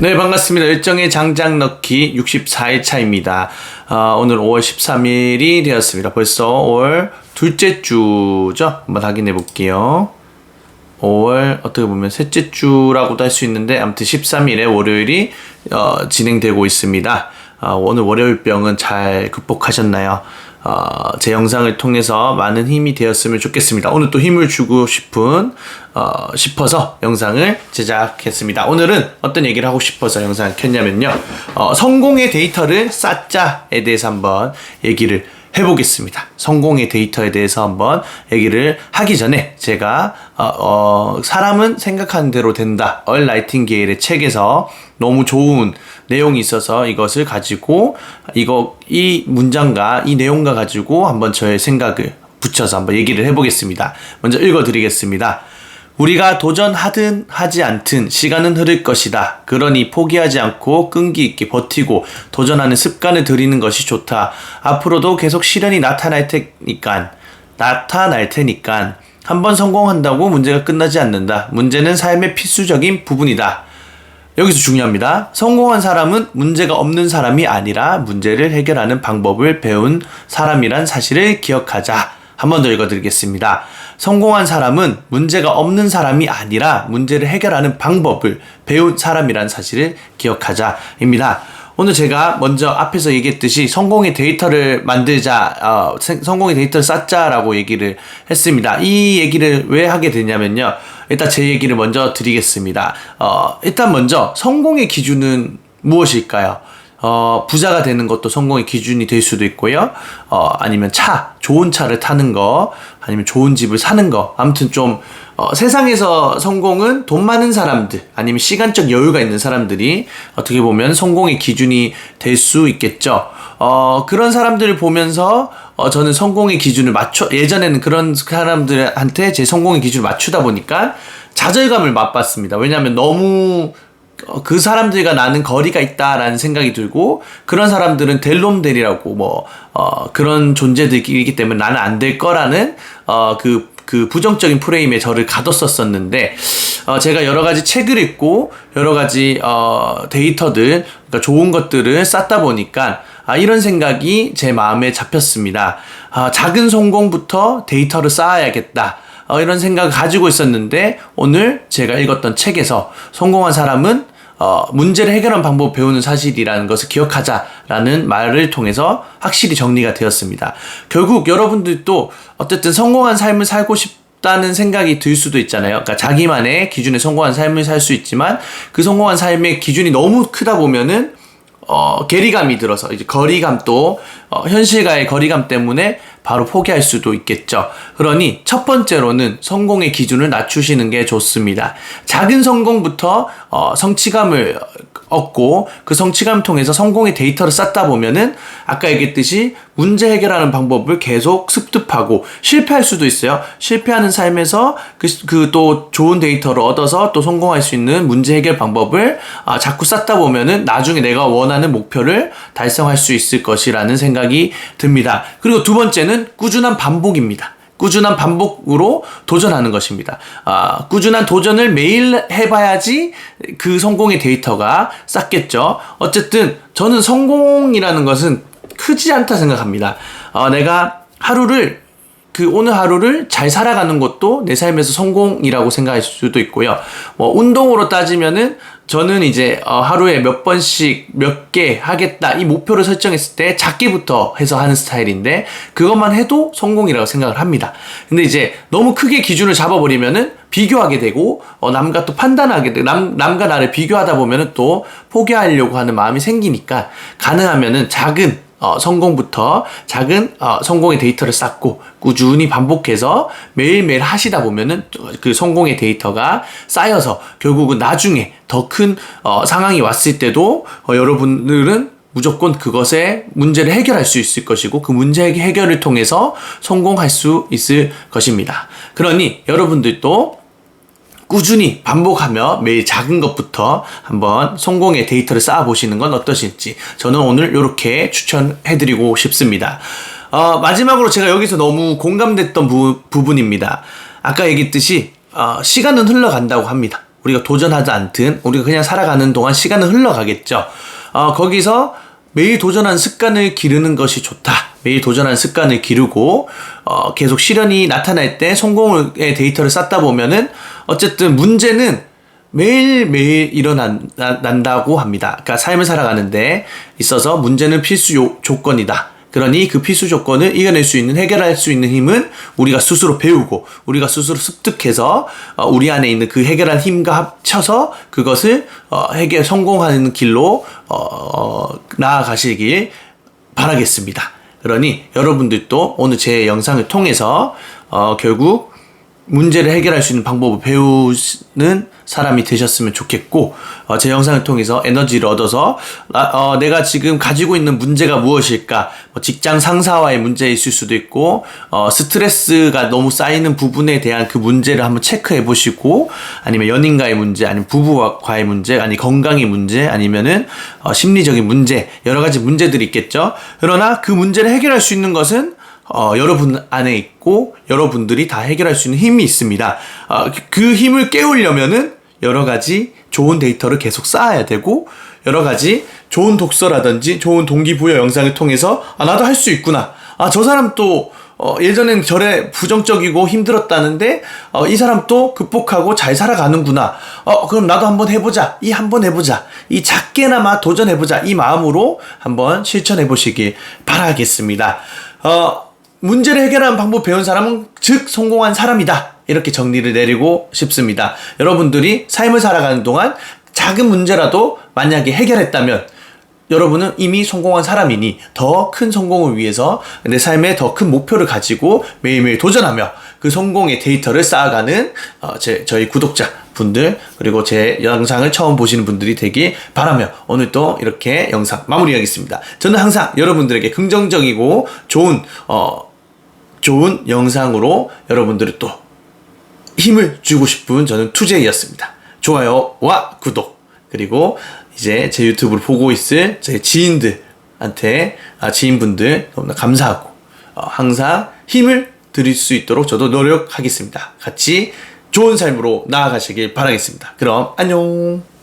네, 반갑습니다. 일정의 장장 넣기 64일 차입니다. 어, 오늘 5월 13일이 되었습니다. 벌써 5월 둘째 주죠? 한번 확인해 볼게요. 5월 어떻게 보면 셋째 주라고도 할 수 있는데 아무튼 13일에 월요일이 어, 진행되고 있습니다. 어, 오늘 월요일병은 잘 극복하셨나요? 어, 제 영상을 통해서 많은 힘이 되었으면 좋겠습니다. 오늘 또 힘을 주고 싶은 어, 싶어서 영상을 제작했습니다. 오늘은 어떤 얘기를 하고 싶어서 영상을 켰냐면요. 어, 성공의 데이터를 쌓자에 대해서 한번 얘기를 해보겠습니다. 성공의 데이터에 대해서 한번 얘기를 하기 전에 제가 어, 어, 사람은 생각하는 대로 된다. 얼 라이팅게일의 책에서 너무 좋은 내용이 있어서 이것을 가지고 이거 이 문장과 이 내용과 가지고 한번 저의 생각을 붙여서 한번 얘기를 해보겠습니다. 먼저 읽어드리겠습니다. 우리가 도전하든 하지 않든 시간은 흐를 것이다. 그러니 포기하지 않고 끈기 있게 버티고 도전하는 습관을 들이는 것이 좋다. 앞으로도 계속 시련이 나타날 테니까 나타날 테니까 한번 성공한다고 문제가 끝나지 않는다. 문제는 삶의 필수적인 부분이다. 여기서 중요합니다. 성공한 사람은 문제가 없는 사람이 아니라 문제를 해결하는 방법을 배운 사람이란 사실을 기억하자. 한 번 더 읽어드리겠습니다. 성공한 사람은 문제가 없는 사람이 아니라 문제를 해결하는 방법을 배운 사람이란 사실을 기억하자입니다. 오늘 제가 먼저 앞에서 얘기했듯이 성공의 데이터를 만들자, 어, 성공의 데이터를 쌓자라고 얘기를 했습니다. 이 얘기를 왜 하게 되냐면요. 일단 제 얘기를 먼저 드리겠습니다. 어, 일단 먼저 성공의 기준은 무엇일까요? 어, 부자가 되는 것도 성공의 기준이 될 수도 있고요. 어, 아니면 차, 좋은 차를 타는 거, 아니면 좋은 집을 사는 거. 아무튼 좀, 어, 세상에서 성공은 돈 많은 사람들, 아니면 시간적 여유가 있는 사람들이 어떻게 보면 성공의 기준이 될 수 있겠죠. 어, 그런 사람들을 보면서, 어, 저는 성공의 기준을 맞춰, 예전에는 그런 사람들한테 제 성공의 기준을 맞추다 보니까 좌절감을 맛봤습니다. 왜냐하면 너무 어, 그 사람들과 나는 거리가 있다라는 생각이 들고 그런 사람들은 델롬델이라고 뭐 어, 그런 존재들이기 때문에 나는 안 될 거라는 어, 그, 그 부정적인 프레임에 저를 가뒀었었는데 어, 제가 여러 가지 책을 읽고 여러 가지 어, 데이터들 그러니까 좋은 것들을 쌓다 보니까 아, 이런 생각이 제 마음에 잡혔습니다. 아, 작은 성공부터 데이터를 쌓아야겠다. 어, 이런 생각을 가지고 있었는데 오늘 제가 읽었던 책에서 성공한 사람은 어, 문제를 해결한 방법 을 배우는 사실이라는 것을 기억하자라는 말을 통해서 확실히 정리가 되었습니다. 결국 여러분들도 어쨌든 성공한 삶을 살고 싶 다는 생각이 들 수도 있잖아요. 그러니까 자기만의 기준에 성공한 삶을 살 수 있지만 그 성공한 삶의 기준이 너무 크다 보면은 어, 괴리감이 들어서 이제 거리감도 어, 현실과의 거리감 때문에 바로 포기할 수도 있겠죠. 그러니 첫 번째로는 성공의 기준을 낮추시는 게 좋습니다. 작은 성공부터 어, 성취감을 얻고 그 성취감 통해서 성공의 데이터를 쌓다 보면은 아까 얘기했듯이 문제 해결하는 방법을 계속 습득하고 실패할 수도 있어요. 실패하는 삶에서 그 또 좋은 데이터를 얻어서 또 성공할 수 있는 문제 해결 방법을 아, 자꾸 쌓다 보면은 나중에 내가 원하는 목표를 달성할 수 있을 것이라는 생각이 듭니다. 그리고 두 번째는 꾸준한 반복입니다. 꾸준한 반복으로 도전하는 것입니다. 아, 꾸준한 도전을 매일 해봐야지 그 성공의 데이터가 쌓겠죠. 어쨌든 저는 성공이라는 것은 크지 않다 생각합니다. 어, 내가 하루를 그 오늘 하루를 잘 살아가는 것도 내 삶에서 성공이라고 생각할 수도 있고요. 뭐 운동으로 따지면은 저는 이제 어 하루에 몇 번씩 몇 개 하겠다 이 목표를 설정했을 때 작게부터 해서 하는 스타일인데 그것만 해도 성공이라고 생각을 합니다. 근데 이제 너무 크게 기준을 잡아버리면은 비교하게 되고 어 남과 또 판단하게 되고 남 남과 나를 비교하다 보면은 또 포기하려고 하는 마음이 생기니까 가능하면은 작은 어, 성공부터 작은 어, 성공의 데이터를 쌓고 꾸준히 반복해서 매일매일 하시다 보면은 그 성공의 데이터가 쌓여서 결국은 나중에 더큰 어, 상황이 왔을 때도 어, 여러분들은 무조건 그것에 문제를 해결할 수 있을 것이고 그 문제 해결을 통해서 성공할 수 있을 것입니다. 그러니 여러분들도 꾸준히 반복하며 매일 작은 것부터 한번 성공의 데이터를 쌓아보시는 건 어떠실지 저는 오늘 이렇게 추천해드리고 싶습니다. 어, 마지막으로 제가 여기서 너무 공감됐던 부, 부분입니다. 아까 얘기했듯이 어, 시간은 흘러간다고 합니다. 우리가 도전하지 않든 우리가 그냥 살아가는 동안 시간은 흘러가겠죠. 어, 거기서 매일 도전하는 습관을 기르는 것이 좋다. 매일 도전하는 습관을 기르고 어, 계속 실현이 나타날 때 성공의 데이터를 쌓다 보면은 어쨌든 문제는 매일매일 일어난다고 합니다. 그러니까 삶을 살아가는데 있어서 문제는 필수 요, 조건이다. 그러니 그 필수 조건을 이겨낼 수 있는 해결할 수 있는 힘은 우리가 스스로 배우고 우리가 스스로 습득해서 어, 우리 안에 있는 그 해결한 힘과 합쳐서 그것을 어, 해결 성공하는 길로 어, 나아가시길 바라겠습니다. 그러니 여러분들도 오늘 제 영상을 통해서 어, 결국 문제를 해결할 수 있는 방법을 배우는 사람이 되셨으면 좋겠고 어, 제 영상을 통해서 에너지를 얻어서 아, 어, 내가 지금 가지고 있는 문제가 무엇일까? 뭐 직장 상사와의 문제 있을 수도 있고 어, 스트레스가 너무 쌓이는 부분에 대한 그 문제를 한번 체크해 보시고 아니면 연인과의 문제 아니면 부부와의 문제 아니 건강의 문제 아니면은 어, 심리적인 문제 여러 가지 문제들이 있겠죠? 그러나 그 문제를 해결할 수 있는 것은 어, 여러분 안에 있고 여러분들이 다 해결할 수 있는 힘이 있습니다. 어, 그 힘을 깨우려면은 여러 가지 좋은 데이터를 계속 쌓아야 되고 여러 가지 좋은 독서라든지 좋은 동기부여 영상을 통해서 아 나도 할 수 있구나. 아 저 사람 또 어, 예전엔 저래 부정적이고 힘들었다는데 어, 이 사람 또 극복하고 잘 살아가는구나. 어 그럼 나도 한번 해보자. 이 한번 해보자. 이 작게나마 도전해보자. 이 마음으로 한번 실천해 보시길 바라겠습니다. 어 문제를 해결하는 방법 배운 사람은 즉 성공한 사람이다. 이렇게 정리를 내리고 싶습니다. 여러분들이 삶을 살아가는 동안 작은 문제라도 만약에 해결했다면 여러분은 이미 성공한 사람이니 더 큰 성공을 위해서 내 삶에 더 큰 목표를 가지고 매일매일 도전하며 그 성공의 데이터를 쌓아가는 어, 제, 저희 구독자 분들 그리고 제 영상을 처음 보시는 분들이 되길 바라며 오늘 또 이렇게 영상 마무리하겠습니다. 저는 항상 여러분들에게 긍정적이고 좋은 어, 좋은 영상으로 여러분들을 또 힘을 주고 싶은 저는 투제이였습니다. 좋아요와 구독 그리고 이제 제 유튜브를 보고 있을 제 지인들한테 아, 지인분들 너무나 감사하고 어, 항상 힘을 드릴 수 있도록 저도 노력하겠습니다. 같이 좋은 삶으로 나아가시길 바라겠습니다. 그럼 안녕.